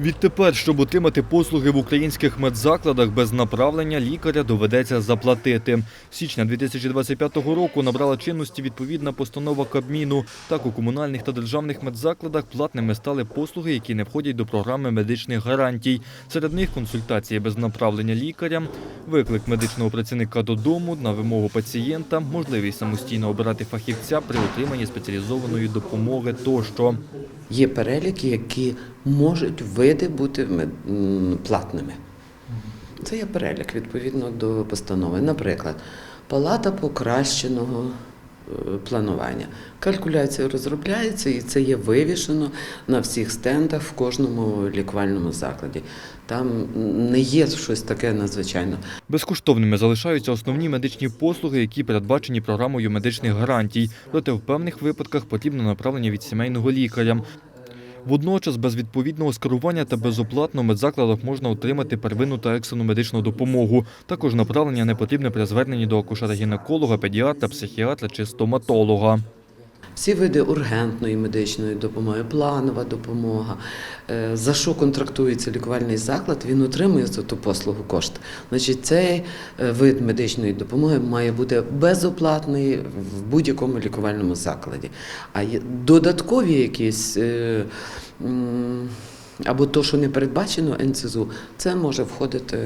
Відтепер, щоб отримати послуги в українських медзакладах без направлення, лікаря доведеться заплатити. З січня 2025 року набрала чинності відповідна постанова Кабміну. Так, у комунальних та державних медзакладах платними стали послуги, які не входять до програми медичних гарантій. Серед них консультації без направлення лікаря, виклик медичного працівника додому на вимогу пацієнта, можливість самостійно обирати фахівця при отриманні спеціалізованої допомоги тощо. Є переліки, які можуть види бути платними. Це є перелік відповідно до постанови. Наприклад, палата покращеного е, планування. Калькуляція розробляється і це є вивішено на всіх стендах в кожному лікувальному закладі. Там не є щось таке надзвичайне. Безкоштовними залишаються основні медичні послуги, які передбачені програмою медичних гарантій. Проте в певних випадках потрібно направлення від сімейного лікаря. Водночас без відповідного скерування та безоплатно в медзакладах можна отримати первинну та екстрену медичну допомогу. Також направлення не потрібне при зверненні до акушера-гінеколога, педіатра, психіатра чи стоматолога. Всі види ургентної медичної допомоги, планова допомога. Е, За що контрактується лікувальний заклад, він отримує за ту послугу кошти. Значить, цей е, вид медичної допомоги має бути безоплатний в будь-якому лікувальному закладі. А додаткові якісь. е, Або то, що не передбачено НСЗУ, це може входити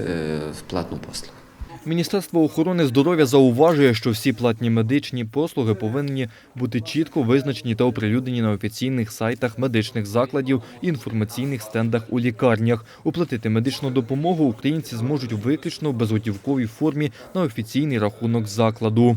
в платну послугу. Міністерство охорони здоров'я зауважує, що всі платні медичні послуги повинні бути чітко визначені та оприлюднені на офіційних сайтах медичних закладів і інформаційних стендах у лікарнях. Оплатити медичну допомогу українці зможуть виключно в безготівковій формі на офіційний рахунок закладу.